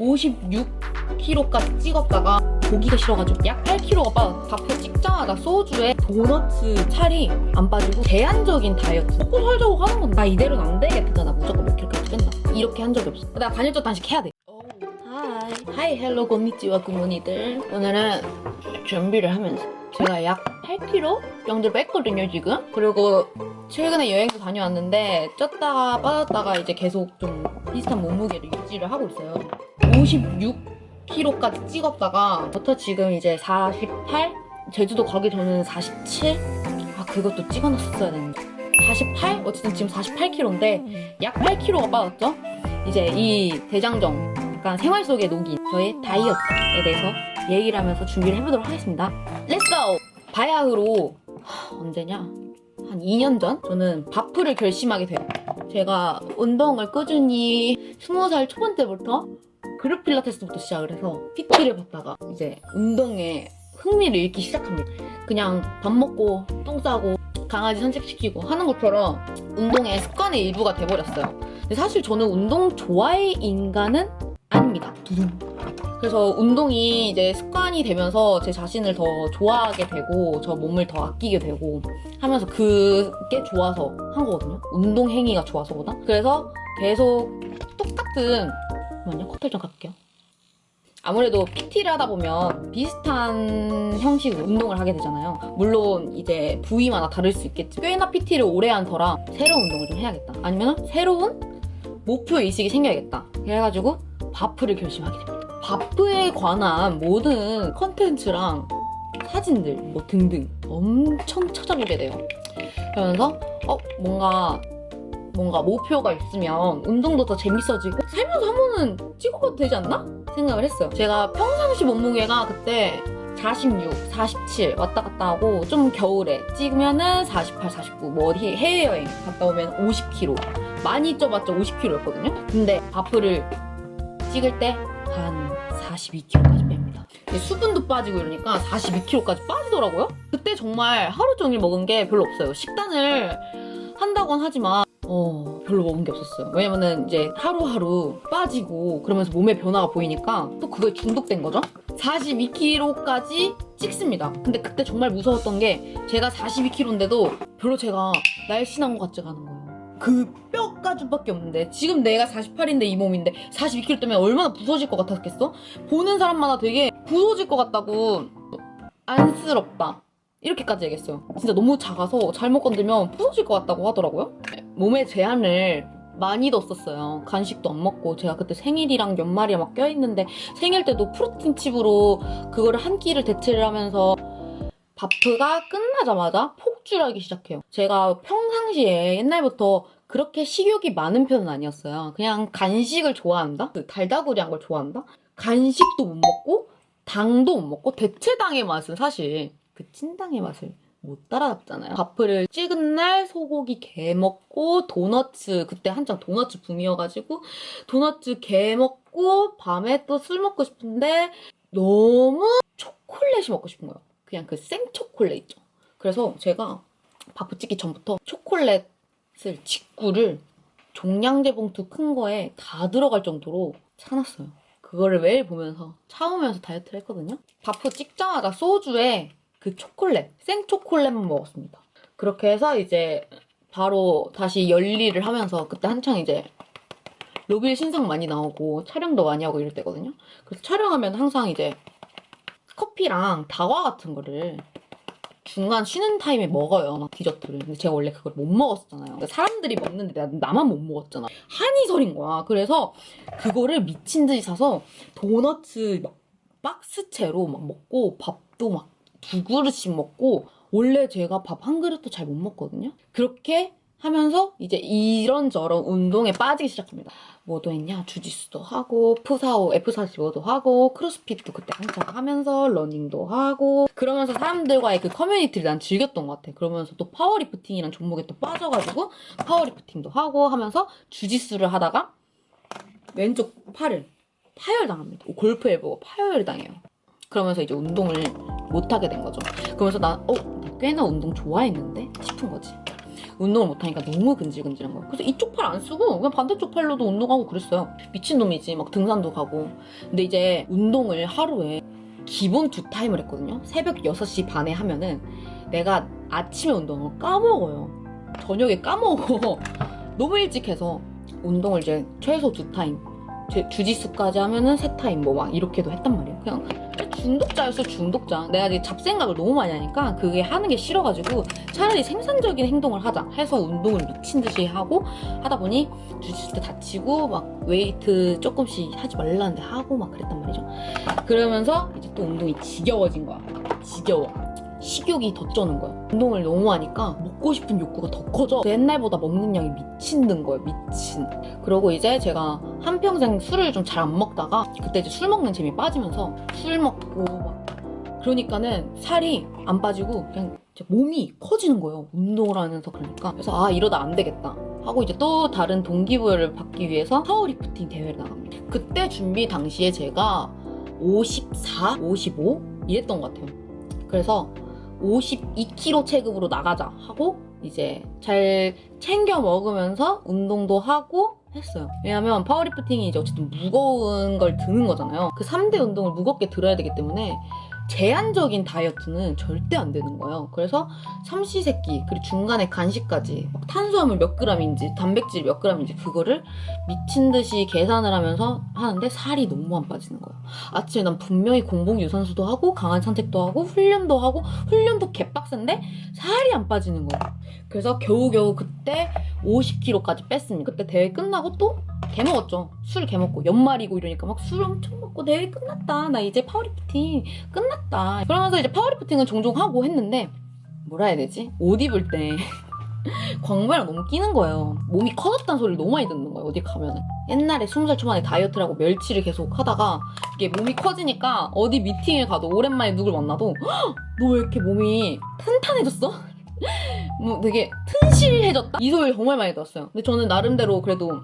56kg까지 찍었다가 고기가 싫어가지고 약 8kg가 빠졌어. 밥을 찍자마자 소주에 도너츠 살이 안 빠지고 제한적인 다이어트. 먹고 살자고 하는 건나 이대로는 안 되겠다. 나 무조건 몇 킬로까지 뺀다. 이렇게 한 적이 없어. 나 단일적 단식 해야 돼. 하이. 하이 헬로 곤니찌와 굿모니들. 오늘은 준비를 하면서 제가 약 8kg 정도 뺐거든요 지금. 그리고 최근에 여행도 다녀왔는데 쪘다가 빠졌다가 이제 계속 좀 비슷한 몸무게를 유지를 하고 있어요. 56kg까지 찍었다가 부터 지금 이제 48? 제주도 가기 전에는 47? 아 그것도 찍어놨었어야 되는데 48? 어쨌든 지금 48kg인데 약 8kg가 빠졌죠? 이제 이 대장정 약간 생활 속에 녹인 저의 다이어트에 대해서 얘기를 하면서 준비를 해보도록 하겠습니다. 렛츠고! 바야흐로 하, 언제냐? 한 2년 전 저는 바프를 결심하게 돼요. 제가 운동을 꾸준히 20살 초반 때부터 그룹 필라테스부터 시작을 해서 PT를 받다가 이제 운동에 흥미를 잃기 시작합니다. 그냥 밥 먹고 똥 싸고 강아지 산책시키고 하는 것처럼 운동의 습관의 일부가 돼버렸어요. 근데 사실 저는 운동 좋아의 인간은 아닙니다. 두둥. 그래서 운동이 이제 습관이 되면서 제 자신을 더 좋아하게 되고 저 몸을 더 아끼게 되고 하면서 그게 좋아서 한 거거든요. 운동 행위가 좋아서보다. 그래서 계속 똑같은 잠깐만요. 커피 좀 갈게요. 아무래도 PT를 하다 보면 비슷한 형식으로 운동을 하게 되잖아요. 물론 이제 부위마다 다를 수 있겠지. 꽤나 PT를 오래 한 터라 새로운 운동을 좀 해야겠다. 아니면 새로운 목표 의식이 생겨야겠다. 그래가지고 바프를 결심하게 됩니다. 바프에 관한 모든 컨텐츠랑 사진들 뭐 등등 엄청 찾아보게 돼요. 그러면서 어 뭔가 뭔가 목표가 있으면 운동도 더 재밌어지고 살면서 한 번은 찍어봐도 되지 않나 생각을 했어요. 제가 평상시 몸무게가 그때 46, 47 왔다 갔다 하고 좀 겨울에 찍으면은 48, 49, 뭐 어디 해외여행 갔다 오면 50kg 많이 쪄봤자 50kg였거든요. 근데 바프를 찍을 때 한 42kg까지 뺍니다. 수분도 빠지고 이러니까 42kg까지 빠지더라고요. 그때 정말 하루 종일 먹은 게 별로 없어요. 식단을 한다곤 하지만 어 별로 먹은 게 없었어요. 왜냐면은 이제 하루하루 빠지고 그러면서 몸의 변화가 보이니까 또 그거에 중독된 거죠. 42kg까지 찍습니다. 근데 그때 정말 무서웠던 게 제가 42kg인데도 별로 제가 날씬한 것 같지가 않은 거예요. 그 뼈가죽밖에 없는데 지금 내가 48인데 이 몸인데 42kg 때문에 얼마나 부서질 것 같았겠어? 보는 사람마다 되게 부서질 것 같다고 안쓰럽다. 이렇게까지 얘기했어요. 진짜 너무 작아서 잘못 건들면 부서질 것 같다고 하더라고요. 몸에 제한을 많이 뒀었어요. 간식도 안 먹고 제가 그때 생일이랑 연말이 막 껴있는데 생일 때도 프로틴 칩으로 그거를 한 끼를 대체를 하면서 바프가 끝나자마자 폭 주하기 시작해요. 제가 평상시에 옛날부터 그렇게 식욕이 많은 편은 아니었어요. 그냥 간식을 좋아한다? 그 달다구리한 걸 좋아한다? 간식도 못 먹고 당도 못 먹고 대체당의 맛은 사실 그 찐당의 맛을 못 따라잡잖아요. 바프를 찍은 날 소고기 게 먹고 도너츠 그때 한창 도너츠 붐이어가지고 도너츠 게 먹고 밤에 또 술 먹고 싶은데 너무 초콜릿이 먹고 싶은 거예요. 그냥 그 생초콜릿 있죠. 그래서 제가 바프 찍기 전부터 초콜릿을 직구를 종량제 봉투 큰 거에 다 들어갈 정도로 사놨어요. 그거를 매일 보면서 차오면서 다이어트를 했거든요. 바프 찍자마자 소주에 그 초콜릿, 생초콜릿만 먹었습니다. 그렇게 해서 이제 바로 다시 열일을 하면서 그때 한창 이제 로빌 신상 많이 나오고 촬영도 많이 하고 이럴 때거든요. 그래서 촬영하면 항상 이제 커피랑 다과 같은 거를 중간 쉬는 타임에 먹어요. 막 디저트를. 근데 제가 원래 그걸 못 먹었잖아요. 그러니까 사람들이 먹는데 나, 나만 못 먹었잖아. 한이 서린 거야. 그래서 그거를 미친 듯이 사서 도너츠 막 박스채로 막 먹고 밥도 막 두 그릇씩 먹고 원래 제가 밥 한 그릇도 잘 못 먹거든요. 그렇게 하면서 이제 이런저런 운동에 빠지기 시작합니다. 뭐도 했냐? 주짓수도 하고, 푸사오, F45도 하고, 크로스핏도 그때 한창 하면서, 러닝도 하고, 그러면서 사람들과의 그 커뮤니티를 난 즐겼던 것 같아. 그러면서 또 파워리프팅이란 종목에 또 빠져가지고, 파워리프팅도 하고 하면서 주짓수를 하다가, 왼쪽 팔을 파열당합니다. 골프 엘보가 파열을 당해요. 그러면서 이제 운동을 못하게 된 거죠. 그러면서 나, 어, 나 꽤나 운동 좋아했는데? 싶은 거지. 운동을 못하니까 너무 근질근질한 거예요. 그래서 이쪽 팔 안 쓰고 그냥 반대쪽 팔로도 운동하고 그랬어요. 미친놈이지. 막 등산도 가고. 근데 이제 운동을 하루에 기본 두 타임을 했거든요. 새벽 6시 반에 하면은 내가 아침에 운동을 까먹어요. 저녁에 까먹어. 너무 일찍 해서 운동을 이제 최소 두 타임. 제- 주짓수까지 하면은 세 타임 뭐 막 이렇게도 했단 말이에요. 그냥 중독자였어 중독자. 내가 이제 잡생각을 너무 많이 하니까 그게 하는 게 싫어가지고 차라리 생산적인 행동을 하자 해서 운동을 미친 듯이 하고 하다 보니 주짓수 때 다치고 막 웨이트 조금씩 하지 말라는데 하고 막 그랬단 말이죠. 그러면서 이제 또 운동이 지겨워진 거야. 지겨워. 식욕이 더 쩌는 거야. 운동을 너무 하니까 먹고 싶은 욕구가 더 커져. 옛날보다 먹는 양이 미친 든 거예요. 미친. 그러고 이제 제가 한평생 술을 좀 잘 안 먹다가 그때 이제 술 먹는 재미 빠지면서 술 먹고 막 그러니까는 살이 안 빠지고 그냥 몸이 커지는 거예요. 운동을 하면서 그러니까. 그래서 아 이러다 안 되겠다. 하고 이제 또 다른 동기부여를 받기 위해서 파워리프팅 대회를 나갑니다. 그때 준비 당시에 제가 54, 55 이랬던 것 같아요. 그래서 52kg 체급으로 나가자 하고 이제 잘 챙겨 먹으면서 운동도 하고 했어요. 왜냐면 파워리프팅이 이제 어쨌든 무거운 걸 드는 거잖아요. 그 3대 운동을 무겁게 들어야 되기 때문에 제한적인 다이어트는 절대 안 되는 거예요. 그래서 삼시세끼 그리고 중간에 간식까지 막 탄수화물 몇 그램인지 단백질 몇 그램인지 그거를 미친 듯이 계산을 하면서 하는데 살이 너무 안 빠지는 거예요. 아침에 난 분명히 공복 유산소도 하고 강한 산책도 하고 훈련도 하고 훈련도 개빡센데 살이 안 빠지는 거예요. 그래서 겨우겨우 그때 50kg까지 뺐습니다. 그때 대회 끝나고 또 개먹었죠. 술 개먹고 연말이고 이러니까 막 술 엄청 먹고 대회 끝났다. 나 이제 파워리프팅 끝났다. 그러면서 이제 파워리프팅은 종종 하고 했는데 뭐라 해야 되지? 옷 입을 때 광배랑 너무 끼는 거예요. 몸이 커졌다는 소리를 너무 많이 듣는 거예요. 어디 가면은. 옛날에 20살 초반에 다이어트라고 멸치를 계속 하다가 이게 몸이 커지니까 어디 미팅에 가도 오랜만에 누굴 만나도 너 왜 이렇게 몸이 탄탄해졌어? 뭐 되게 튼실해졌다? 이 소리를 정말 많이 들었어요. 근데 저는 나름대로 그래도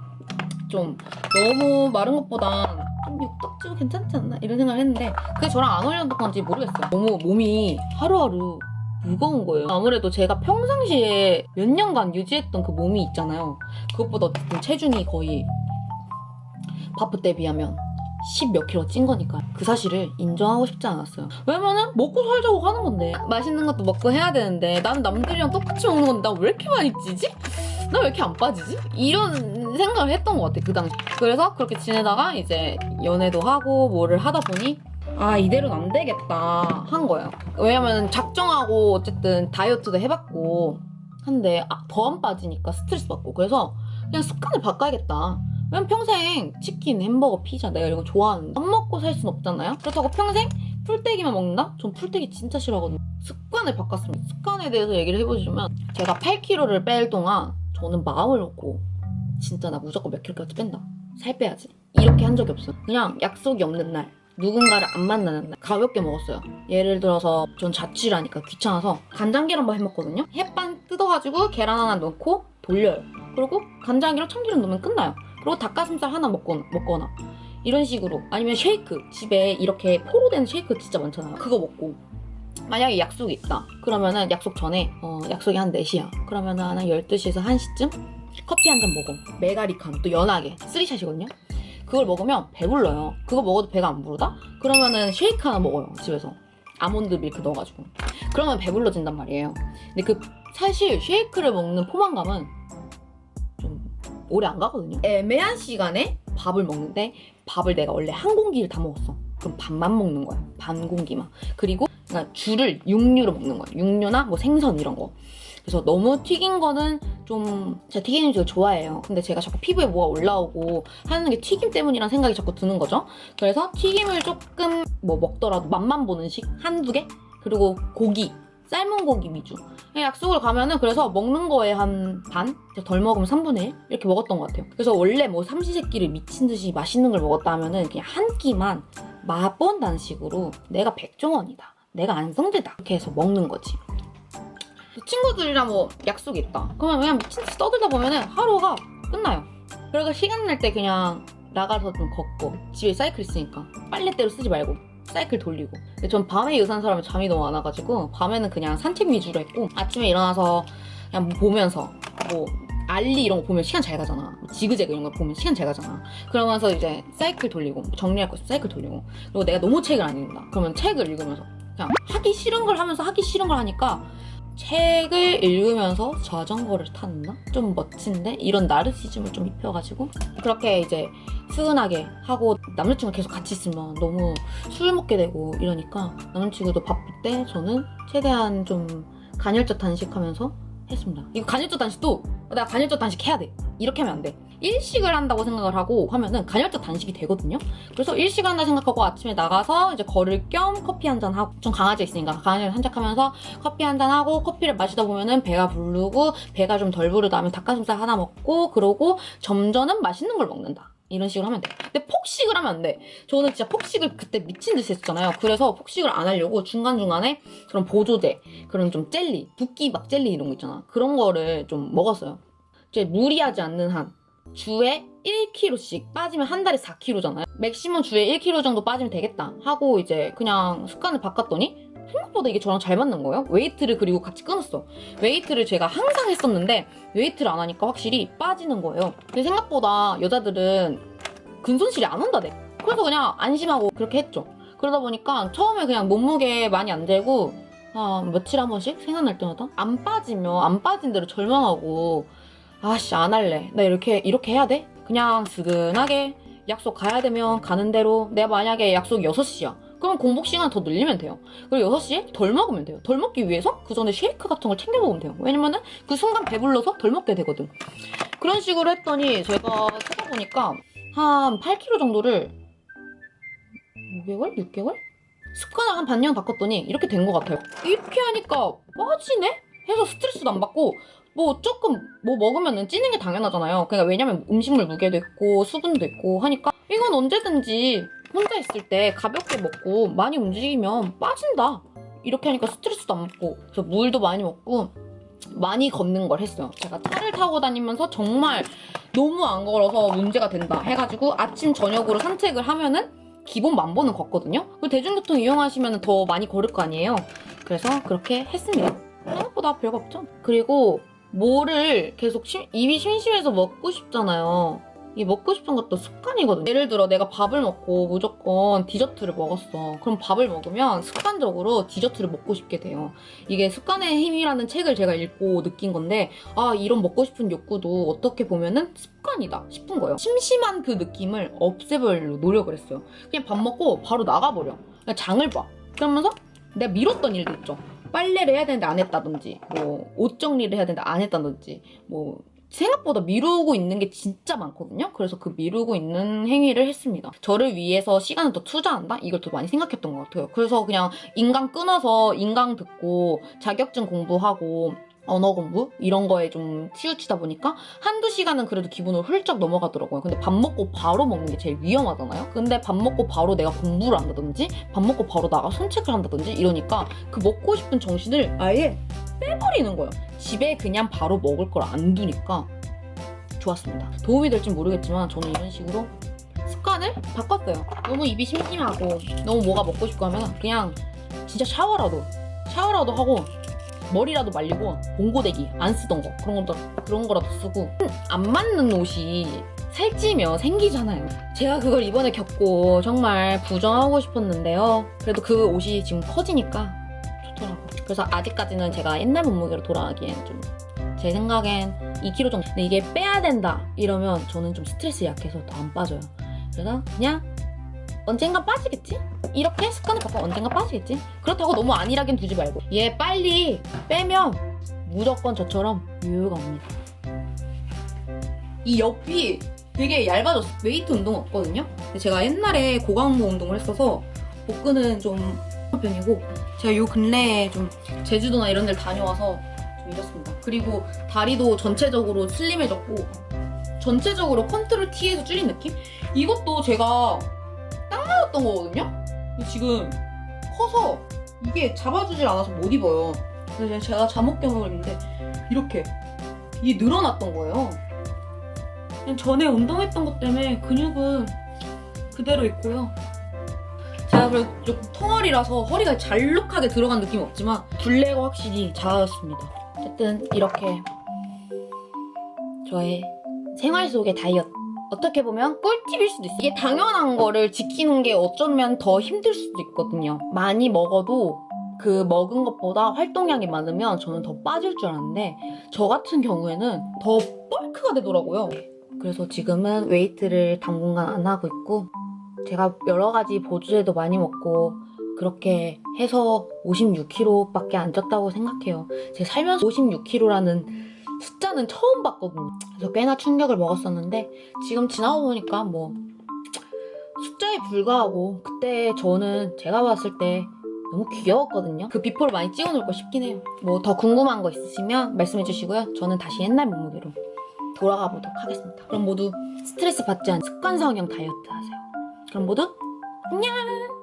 좀 너무 마른 것보단 좀 육덕지고 괜찮지 않나? 이런 생각을 했는데 그게 저랑 안 어울렸던 건지 모르겠어요. 너무 몸이 하루하루 무거운 거예요. 아무래도 제가 평상시에 몇 년간 유지했던 그 몸이 있잖아요. 그것보다 어쨌든 체중이 거의 바프 때 비하면 10몇 킬로 찐 거니까 그 사실을 인정하고 싶지 않았어요. 왜냐면은 먹고 살자고 하는 건데 맛있는 것도 먹고 해야 되는데 나는 남들이랑 똑같이 먹는 건데 나 왜 이렇게 많이 찌지? 나 왜 이렇게 안 빠지지? 이런 생각을 했던 것 같아 그 당시. 그래서 그렇게 지내다가 이제 연애도 하고 뭐를 하다 보니 아 이대로는 안 되겠다 한 거예요. 왜냐면 작정하고 어쨌든 다이어트도 해봤고 한데 아, 더 안 빠지니까 스트레스 받고 그래서 그냥 습관을 바꿔야겠다. 왜냐면 평생 치킨, 햄버거, 피자 내가 이런 거 좋아하는데 안 먹고 살 순 없잖아요. 그렇다고 평생 풀떼기만 먹는다? 전 풀떼기 진짜 싫어하거든요. 습관을 바꿨습니다. 습관에 대해서 얘기를 해보시면 제가 8kg를 뺄 동안 저는 마음을 먹고 진짜 나 무조건 몇 킬로까지 뺀다. 살 빼야지. 이렇게 한 적이 없어요. 그냥 약속이 없는 날. 누군가를 안 만나는 날 가볍게 먹었어요. 예를 들어서 전 자취를 하니까 귀찮아서 간장 계란밥 해 먹거든요. 햇반 뜯어가지고 계란 하나 넣고 돌려요. 그리고 간장이랑 참기름 넣으면 끝나요. 그리고 닭가슴살 하나 먹거나, 먹거나 이런 식으로 아니면 쉐이크 집에 이렇게 포로 된 쉐이크 진짜 많잖아요. 그거 먹고 만약에 약속이 있다. 그러면은 약속 전에 어, 약속이 한 4시야. 그러면은 한 12시에서 1시쯤 커피 한 잔 먹어. 메가리칸 또 연하게 쓰리샷이거든요. 그걸 먹으면 배불러요. 그거 먹어도 배가 안 부르다? 그러면은 쉐이크 하나 먹어요. 집에서. 아몬드 밀크 넣어가지고. 그러면 배불러진단 말이에요. 근데 그 사실 쉐이크를 먹는 포만감은 좀 오래 안 가거든요. 애매한 시간에 밥을 먹는데 밥을 내가 원래 한 공기를 다 먹었어. 그럼 반만 먹는 거야. 반 공기만. 그리고 그러니까 죽을 육류로 먹는 거야. 육류나 뭐 생선 이런 거. 그래서 너무 튀긴 거는 좀 제가 튀긴 음식을 좋아해요. 근데 제가 자꾸 피부에 뭐가 올라오고 하는 게 튀김 때문이란 생각이 자꾸 드는 거죠. 그래서 튀김을 조금 뭐 먹더라도 맛만 보는 식 한두 개? 그리고 고기, 삶은 고기 위주. 그냥 약속을 가면은 그래서 먹는 거에 한 반? 덜 먹으면 3분의 1? 이렇게 먹었던 것 같아요. 그래서 원래 뭐 삼시세끼를 미친 듯이 맛있는 걸 먹었다 하면은 그냥 한 끼만 맛본다는 식으로 내가 백종원이다. 내가 안성재다. 이렇게 해서 먹는 거지. 친구들이랑 뭐 약속이 있다. 그러면 그냥 미친 듯이 떠들다 보면은 하루가 끝나요. 그리고 시간 날 때 그냥 나가서 좀 걷고 집에 사이클 있으니까 빨래대로 쓰지 말고 사이클 돌리고. 근데 전 밤에 유산 사람은 잠이 너무 안 와가지고 밤에는 그냥 산책 위주로 했고 아침에 일어나서 그냥 뭐 보면서 뭐 알리 이런 거 보면 시간 잘 가잖아. 지그재그 이런 거 보면 시간 잘 가잖아. 그러면서 이제 사이클 돌리고 정리할 거 사이클 돌리고 그리고 내가 너무 책을 안 읽는다. 그러면 책을 읽으면서 그냥 하기 싫은 걸 하면서 하기 싫은 걸 하니까 책을 읽으면서 자전거를 탔나? 좀 멋진데? 이런 나르시즘을 좀 입혀가지고 그렇게 이제 스은하게 하고 남자친구 계속 같이 있으면 너무 술 먹게 되고 이러니까 남자친구도 바쁠 때 저는 최대한 좀 간헐적 단식하면서 했습니다. 이거 간헐적 단식도 내가 간헐적 단식 해야 돼. 이렇게 하면 안 돼. 일식을 한다고 생각을 하고 하면은 간헐적 단식이 되거든요. 그래서 일식을 한다 생각하고 아침에 나가서 이제 걸을 겸 커피 한 잔 하고 좀 강아지 있으니까 강아지를 산책하면서 커피 한 잔 하고 커피를 마시다 보면은 배가 부르고 배가 좀 덜 부르다 하면 닭가슴살 하나 먹고 그러고 점점은 맛있는 걸 먹는다. 이런 식으로 하면 돼. 근데 폭식을 하면 안 돼. 저는 진짜 폭식을 그때 미친 듯이 했었잖아요. 그래서 폭식을 안 하려고 중간중간에 그런 보조제, 그런 좀 젤리, 붓기 막 젤리 이런 거 있잖아. 그런 거를 좀 먹었어요. 이제 무리하지 않는 한 주에 1kg씩 빠지면 한 달에 4kg잖아요. 맥시멈 주에 1kg 정도 빠지면 되겠다 하고 이제 그냥 습관을 바꿨더니 생각보다 이게 저랑 잘 맞는 거예요. 웨이트를 그리고 같이 끊었어. 웨이트를 제가 항상 했었는데 웨이트를 안 하니까 확실히 빠지는 거예요. 근데 생각보다 여자들은 근손실이 안 온다네. 그래서 그냥 안심하고 그렇게 했죠. 그러다 보니까 처음에 그냥 몸무게 많이 안 재고 아, 며칠 한 번씩 생각날 때마다 안 빠지면 안 빠진 대로 절망하고 아씨 안 할래. 나 이렇게 이렇게 해야 돼? 그냥 스근하게 약속 가야 되면 가는 대로 내가 만약에 약속 6시야. 그럼 공복 시간 더 늘리면 돼요. 그리고 6시에 덜 먹으면 돼요. 덜 먹기 위해서 그 전에 쉐이크 같은 걸 챙겨 먹으면 돼요. 왜냐면은 그 순간 배불러서 덜 먹게 되거든. 그런 식으로 했더니 제가 찾아보니까 한 8kg 정도를 5개월? 6개월? 습관을 한 반년 바꿨더니 이렇게 된 것 같아요. 이렇게 하니까 빠지네? 해서 스트레스도 안 받고 뭐 조금 뭐 먹으면은 찌는 게 당연하잖아요. 그러니까 왜냐면 음식물 무게도 있고 수분도 있고 하니까 이건 언제든지 혼자 있을 때 가볍게 먹고 많이 움직이면 빠진다. 이렇게 하니까 스트레스도 안 받고 그래서 물도 많이 먹고 많이 걷는 걸 했어요. 제가 차를 타고 다니면서 정말 너무 안 걸어서 문제가 된다 해가지고 아침 저녁으로 산책을 하면은 기본 만 번은 걷거든요. 그리고 대중교통 이용하시면 더 많이 걸을 거 아니에요. 그래서 그렇게 했습니다. 생각보다 별거 없죠. 그리고 뭐를 계속 심- 입이 심심해서 먹고 싶잖아요. 이 먹고 싶은 것도 습관이거든요. 예를 들어 내가 밥을 먹고 무조건 디저트를 먹었어. 그럼 밥을 먹으면 습관적으로 디저트를 먹고 싶게 돼요. 이게 습관의 힘이라는 책을 제가 읽고 느낀 건데 아 이런 먹고 싶은 욕구도 어떻게 보면은 습관이다 싶은 거예요. 심심한 그 느낌을 없애보려고 노력을 했어요. 그냥 밥 먹고 바로 나가버려. 그냥 장을 봐. 그러면서 내가 미뤘던 일도 있죠. 빨래를 해야 되는데 안 했다든지, 뭐, 옷 정리를 해야 되는데 안 했다든지, 뭐, 생각보다 미루고 있는 게 진짜 많거든요. 그래서 그 미루고 있는 행위를 했습니다. 저를 위해서 시간을 더 투자한다? 이걸 더 많이 생각했던 것 같아요. 그래서 그냥 인강 끊어서 인강 듣고 자격증 공부하고 언어 공부 이런 거에 좀 치우치다 보니까 한두 시간은 그래도 기본으로 훌쩍 넘어가더라고요. 근데 밥 먹고 바로 먹는 게 제일 위험하잖아요. 근데 밥 먹고 바로 내가 공부를 한다든지 밥 먹고 바로 나가 산책을 한다든지 이러니까 그 먹고 싶은 정신을 아예 빼버리는 거예요. 집에 그냥 바로 먹을 걸 안 두니까 좋았습니다. 도움이 될지 모르겠지만 저는 이런 식으로 습관을 바꿨어요. 너무 입이 심심하고 너무 뭐가 먹고 싶고 하면 그냥 진짜 샤워라도 샤워라도 하고 머리라도 말리고 봉고데기 안 쓰던 거 그런 것도 그런 거라도 쓰고 안 맞는 옷이 살찌면 생기잖아요. 제가 그걸 이번에 겪고 정말 부정하고 싶었는데요. 그래도 그 옷이 지금 커지니까 좋더라고요. 그래서 아직까지는 제가 옛날 몸무게로 돌아가기엔 좀 제 생각엔 2kg 정도. 근데 이게 빼야 된다 이러면 저는 좀 스트레스 약해서 더 안 빠져요. 그래서 그냥 언젠가 빠지겠지? 이렇게 습관을 바꿔 언젠가 빠지겠지? 그렇다고 너무 안일하게 두지 말고 얘 빨리 빼면 무조건 저처럼 유유가 옵니다. 이 옆이 되게 얇아졌어. 웨이트 운동 없거든요? 제가 옛날에 고강도 운동을 했어서 복근은 좀 편이고 제가 요 근래에 좀 제주도나 이런 데를 다녀와서 좀 이렇습니다. 그리고 다리도 전체적으로 슬림해졌고 전체적으로 컨트롤 T에서 줄인 느낌? 이것도 제가 딱 맞았던 거거든요? 지금 커서 이게 잡아주질 않아서 못 입어요. 그래서 제가 잠옷경을 입는데 이렇게 이게 늘어났던 거예요. 전에 운동했던 것 때문에 근육은 그대로 있고요. 제가 그래도 조금 통허리라서 허리가 잘록하게 들어간 느낌이 없지만 둘레가 확실히 작아졌습니다. 어쨌든 이렇게 저의 생활 속의 다이어트. 어떻게 보면 꿀팁일 수도 있어요. 이게 당연한 거를 지키는 게 어쩌면 더 힘들 수도 있거든요. 많이 먹어도 그 먹은 것보다 활동량이 많으면 저는 더 빠질 줄 알았는데 저 같은 경우에는 더 뻘크가 되더라고요. 그래서 지금은 웨이트를 당분간 안 하고 있고 제가 여러 가지 보조제도 많이 먹고 그렇게 해서 56kg밖에 안 쪘다고 생각해요. 제가 살면서 56kg라는 숫자는 처음 봤거든요. 그래서 꽤나 충격을 먹었었는데 지금 지나고 보니까 뭐 숫자에 불과하고 그때 저는 제가 봤을 때 너무 귀여웠거든요. 그 비포를 많이 찍어놓을까 싶긴 해요. 뭐 더 궁금한 거 있으시면 말씀해 주시고요. 저는 다시 옛날 몸무게로 돌아가 보도록 하겠습니다. 그럼 모두 스트레스 받지 않은 습관성형 다이어트 하세요. 그럼 모두 안녕!